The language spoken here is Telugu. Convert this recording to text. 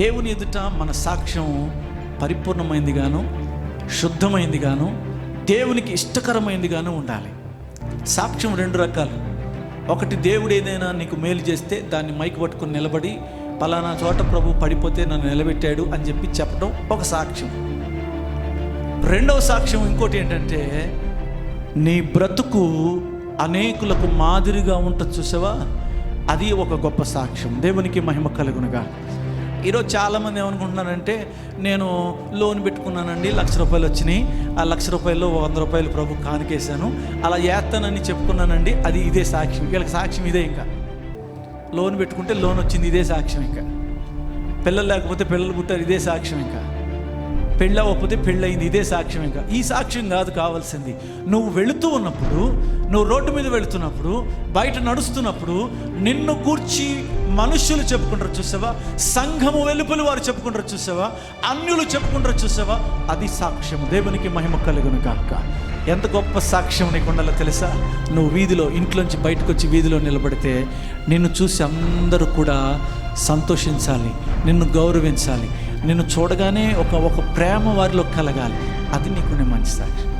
దేవుని ఎదుట మన సాక్ష్యం పరిపూర్ణమైంది గాను శుద్ధమైంది గాను దేవునికి ఇష్టకరమైంది గాను ఉండాలి. సాక్ష్యం రెండు రకాలు. ఒకటి దేవుడు ఏదైనా నీకు మేలు చేస్తే దాన్ని మైకు పట్టుకుని నిలబడి పలానా చోట ప్రభు పడిపోతే నన్ను నిలబెట్టాడు అని చెప్పి చెప్పడం ఒక సాక్ష్యం. రెండవ సాక్ష్యం ఇంకోటి ఏంటంటే నీ బ్రతుకు అనేకులకు మాదిరిగా ఉంటుంది చూసావా? అది ఒక గొప్ప సాక్ష్యం. దేవునికి మహిమ కలుగునుగా. ఈరోజు చాలామంది ఏమనుకుంటున్నారంటే నేను లోన్ పెట్టుకున్నానండి లక్ష రూపాయలు వచ్చినాయి. ఆ లక్ష రూపాయల్లో వంద రూపాయలు ప్రభు కానికేశాను. అలా చేస్తానని చెప్పుకున్నానండి అది ఇదే సాక్ష్యం. వీళ్ళకి సాక్ష్యం ఇదే ఇంకా. లోన్ పెట్టుకుంటే లోన్ వచ్చింది ఇదే సాక్ష్యం ఇంకా. పిల్లలు లేకపోతే పిల్లలు పుట్టారు ఇదే సాక్ష్యం ఇంకా. పెళ్ళి అవ్వకపోతే పెళ్ళయింది. ఇదే సాక్ష్యం ఇంకా. ఈ సాక్ష్యం కాదు కావాల్సింది. నువ్వు వెళుతూ ఉన్నప్పుడు నువ్వు రోడ్డు మీద వెళుతున్నప్పుడు బయట నడుస్తున్నప్పుడు నిన్ను కూర్చి మనుష్యులు చెప్పుకుంటారు చూసావా? సంఘము వెలుపలి వారు చెప్పుకుంటారు చూసావా? అన్యులు చెప్పుకుంటారు చూసావా? అది సాక్ష్యం దేవునికి మహిమ కలుగును కాక ఎంత గొప్ప సాక్ష్యం నీకు ఉండాలో తెలుసా? నువ్వు వీధిలో ఇంట్లోంచి బయటకు వచ్చి వీధిలో నిలబడితే నిన్ను చూసి అందరూ కూడా సంతోషించాలి. నిన్ను గౌరవించాలి. నిన్ను చూడగానే ఒక ఒక ప్రేమ వారిలో కలగాలి. అది నీకు మంచి సాక్షి